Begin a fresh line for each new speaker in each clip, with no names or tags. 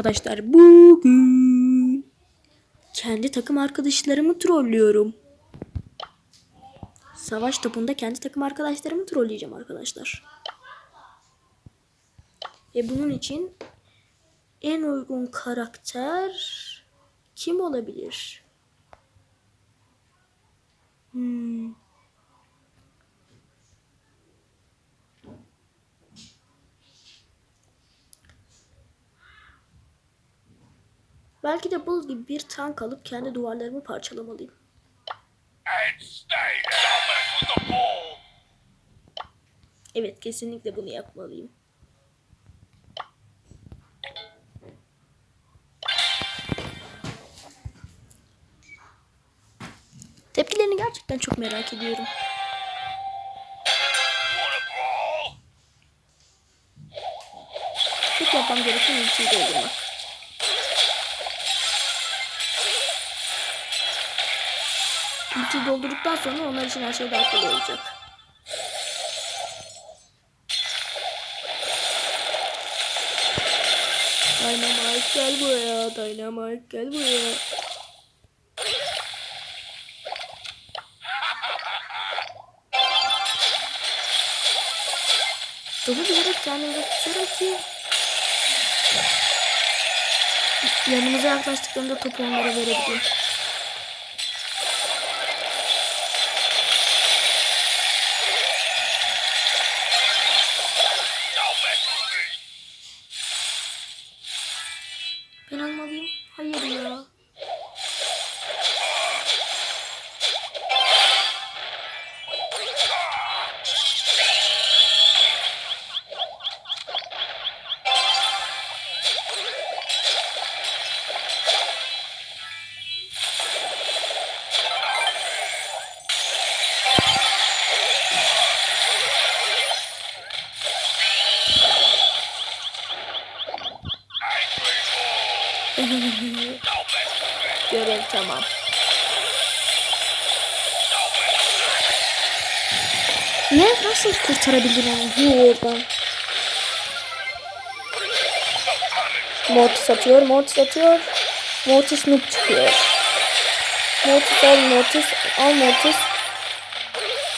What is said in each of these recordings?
arkadaşlar bugün kendi takım arkadaşlarımı trollüyorum. Savaş topunda kendi takım arkadaşlarımı trolleyeceğim arkadaşlar. Ve bunun için en uygun karakter kim olabilir? Hmm. Belki de bul gibi bir tank alıp kendi duvarlarımı parçalamalıyım. Evet kesinlikle bunu yapmalıyım. Tepkilerini gerçekten çok merak ediyorum. Tek yapmam gereken ultiyi doldurmak. Ultiyi doldurduktan sonra onlar için her şey daha kolay olacak. Dynamite gel buraya, Dynamite gel buraya. Topu bilerek kendimde tutuyorum ki yanımıza yaklaştıklarında topu onlara verebiliyorum. Tamam. Ne? Nasıl kurtarabildin onu? Oradan. Mortis atıyor, Mortis atıyor. Mortis noob çıkıyor. Mortis al Mortis, al Mortis.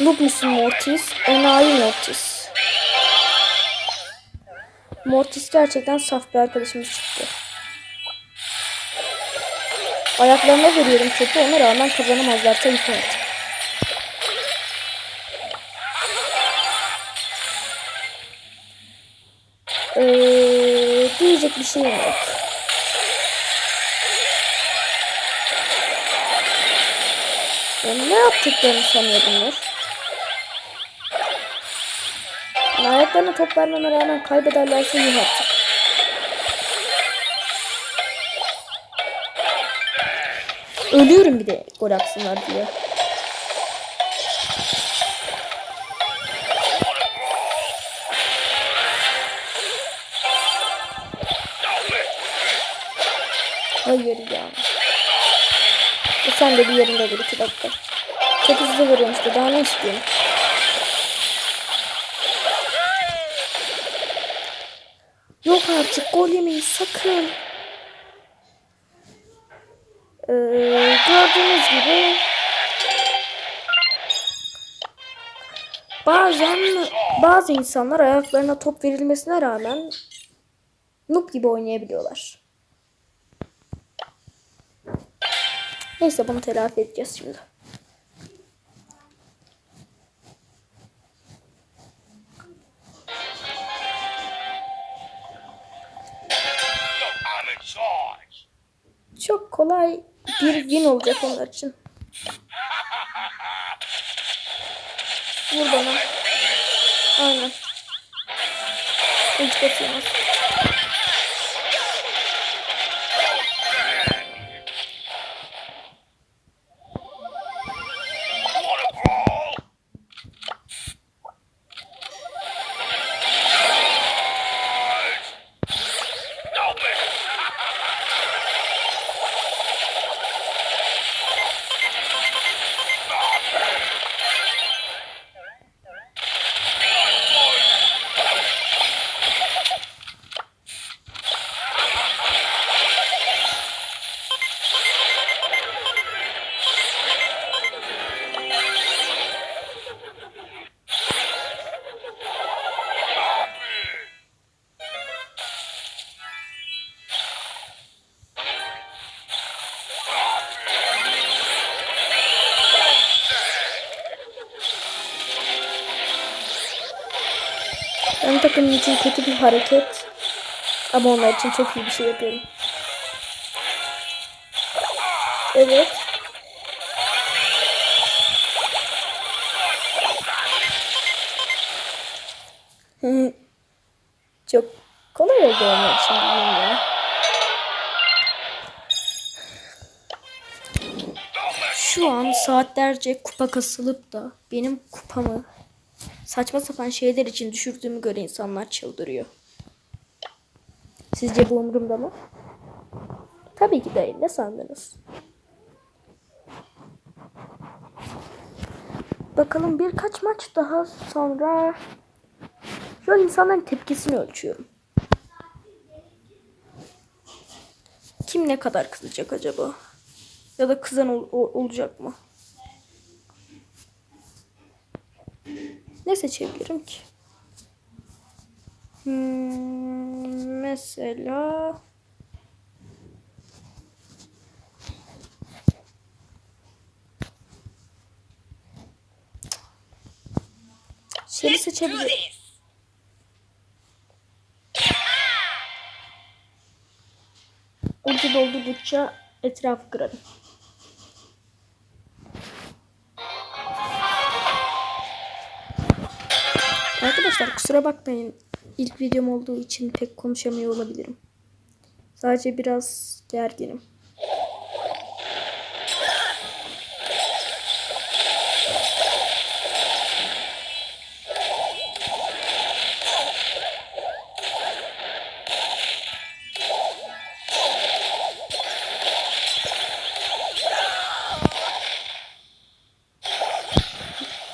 Noob musun Mortis? Enayi Mortis. Mortis gerçekten saf bir arkadaşımız çıktı. Ayaklarına veriyorum topu ona rağmen kazanamazlarsa yıkı artık. Ee, diyecek bir şeyim yok. Ya ne yaptıklarını sanıyor bunlar? Ayaklarına top vermeme rağmen kaybederlerse yuh artık. Ölüyorum bir de gol atsınlar diye. Hayır ya. E sen de bir yerinde dur iki dakika. Çok hızlı vuruyorum işte daha ne istiyorsun? Yok artık gol yemeyin sakın. Ee, gördüğünüz gibi bazen bazı insanlar ayaklarına top verilmesine rağmen noob gibi oynayabiliyorlar. Neyse bunu telafi edeceğiz şimdi. Çok kolay bir win olacak onlar için. Vur bana. Aynen. Hiç basıyoruz. Bizim takım için kötü bir hareket. Ama onlar için çok iyi bir şey yapıyorum. Evet. Çok kolay oldu onlar için. Şu an saatlerce kupa kasılıp da benim kupamı saçma sapan şeyler için düşürdüğümü göre insanlar çıldırıyor. Sizce bu umurumda mı? Tabii ki değil. Ne sandınız? Bakalım birkaç maç daha sonra şu an insanların tepkisini ölçüyorum. Kim ne kadar kızacak acaba? Ya da kızan ol- ol- olacak mı? Ne seçebilirim ki? Hmm, mesela Seni seçebilirim. Ulti doldurdukça etrafı kırarım. Arkadaşlar kusura bakmayın. İlk videom olduğu için pek konuşamıyor olabilirim. Sadece biraz gerginim.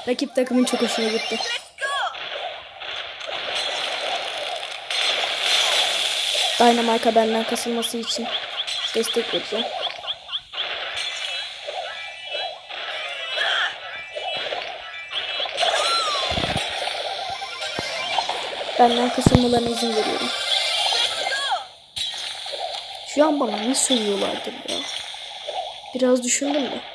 Rakip takımın çok hoşuna gitti. Dynamite'a benden kasılması için destek vereceğim. Benden kasılmalarına izin veriyorum. Şu an bana ne söylüyorlardır ya? Biraz düşündüm de.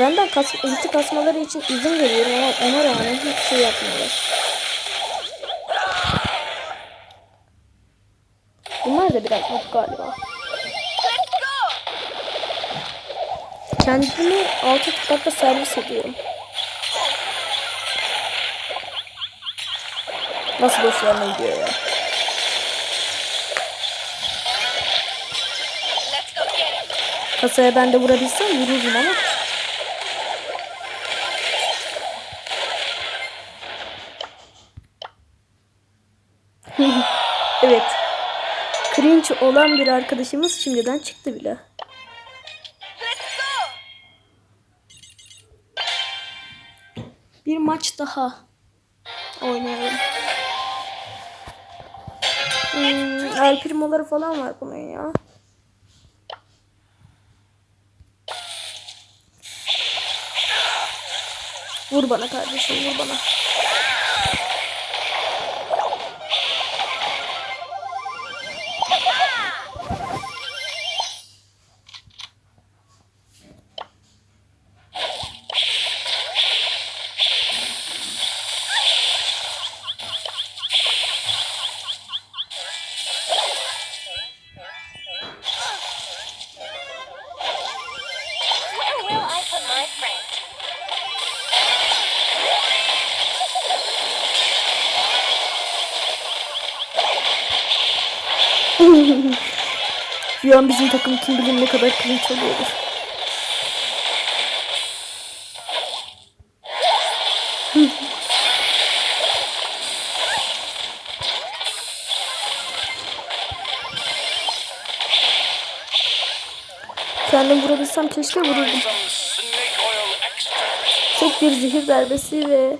Benden kas, ulti kasmaları için izin veriyorum ama ona rağmen hiçbir şey yapmıyorlar. Bunlar da biraz mutlu galiba. Kendimi altı tıkakta servis ediyorum. Nasıl hoşlarına gidiyor ya. Kasaya ben de vurabilsem vururum ama. evet. Cringe olan bir arkadaşımız şimdiden çıktı bile. Bir maç daha oynayalım. Hmm, El Primo'ları falan var bunun ya. Vur bana kardeşim vur bana. Şu an bizim takım kim bilir ne kadar cringe oluyordur. Kendim vurabilsem keşke vururdum. Tek bir zehir darbesi ve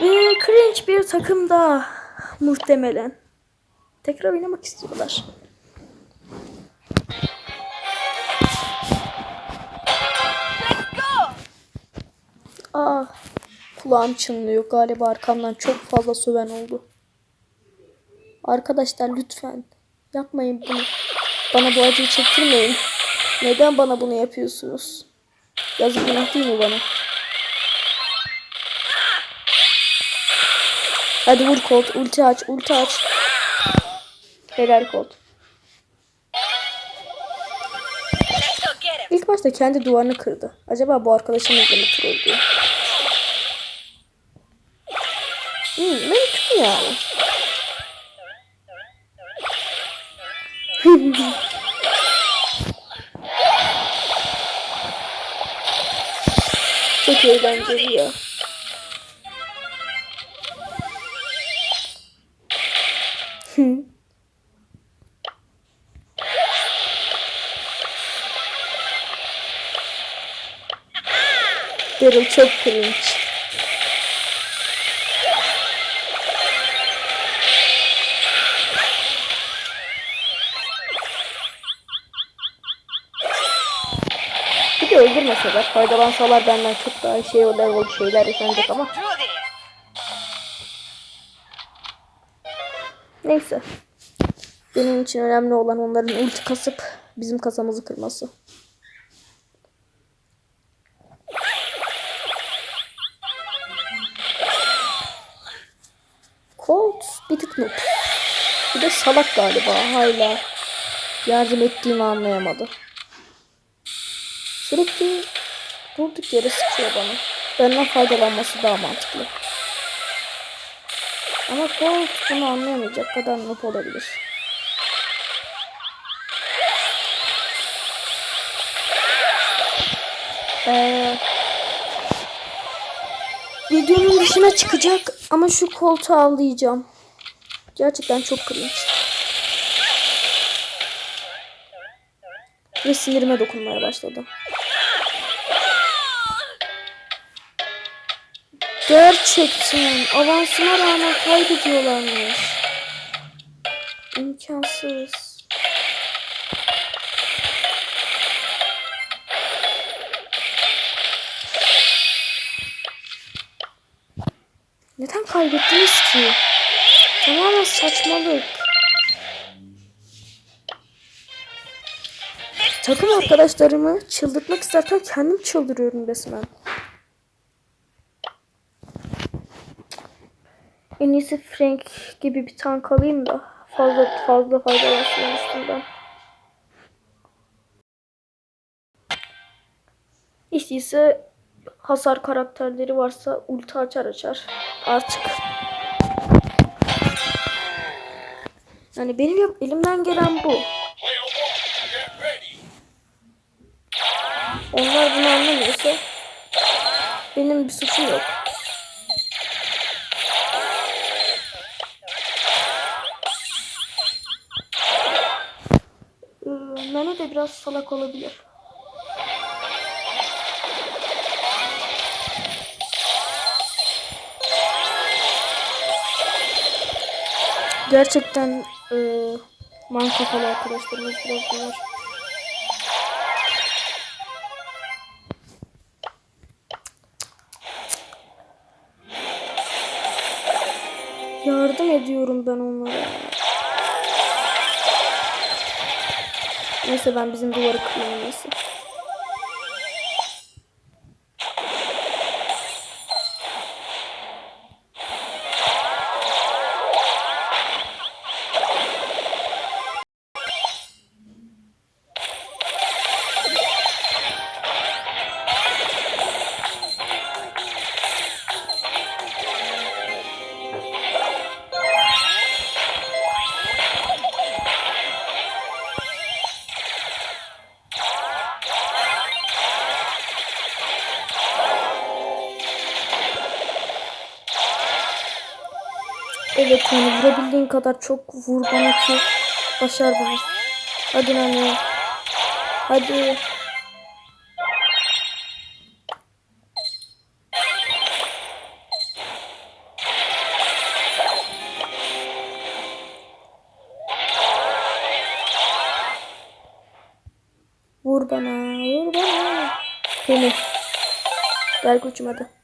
ve cringe bir takım daha muhtemelen. Tekrar oynamak istiyorlar. Aa, kulağım kulağım çınlıyor. Galiba arkamdan çok fazla söven oldu. Arkadaşlar lütfen yapmayın bunu. Bana bu acıyı çektirmeyin. Neden bana bunu yapıyorsunuz? Yazık günah değil mi bana? Hadi vur Colt. Ulti aç. Ulti aç. Helal Colt. İlk başta kendi duvarını kırdı. Acaba bu arkadaşımızla mı troll diyor? Hmm, mümkün yani. Çok eğlenceli ya. Daryl çok cringe. Bir de öldürmeseler, faydalansalar benden çok daha şey level şeyler yaşanacak ama. Neyse. Benim için önemli olan onların ulti kasıp bizim kasamızı kırması. Galiba hala. Yardım ettiğimi anlayamadı. Sürekli durduk yere sıkıyor bana. Benden faydalanması daha mantıklı. Ama Colt bunu anlayamayacak kadar noob olabilir. Ee, videonun dışına çıkacak ama şu koltuğu avlayacağım. Gerçekten çok cringe. Ve sinirime dokunmaya başladı. Gerçekten avansıma rağmen kaybediyorlarmış. İmkansız. Neden kaybettiniz ki? Tamamen saçmalık. Takım arkadaşlarımı çıldırtmak isterken kendim çıldırıyorum resmen. En iyisi Frank gibi bir tank alayım da fazla fazla faydalansın üstünden. Hiç değilse hasar karakterleri varsa ulti açar açar. Artık. Yani benim elimden gelen bu. Onlar bunu anlamıyorsa benim bir suçum yok. Ee, Nano da biraz salak olabilir. Gerçekten e, man kafalı arkadaşlarımız biraz bunlar. Yardım ediyorum ben onlara. Neyse ben bizim duvarı kırayım neyse. Yani vurabildiğin kadar çok vur bana ki başar bunu. Hadi anne. Hadi. Vur bana, vur bana. Penny. Gel koçum hadi.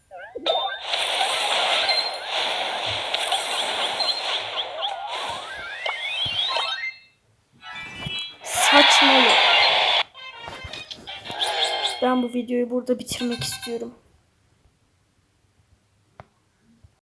Bu videoyu burada bitirmek istiyorum.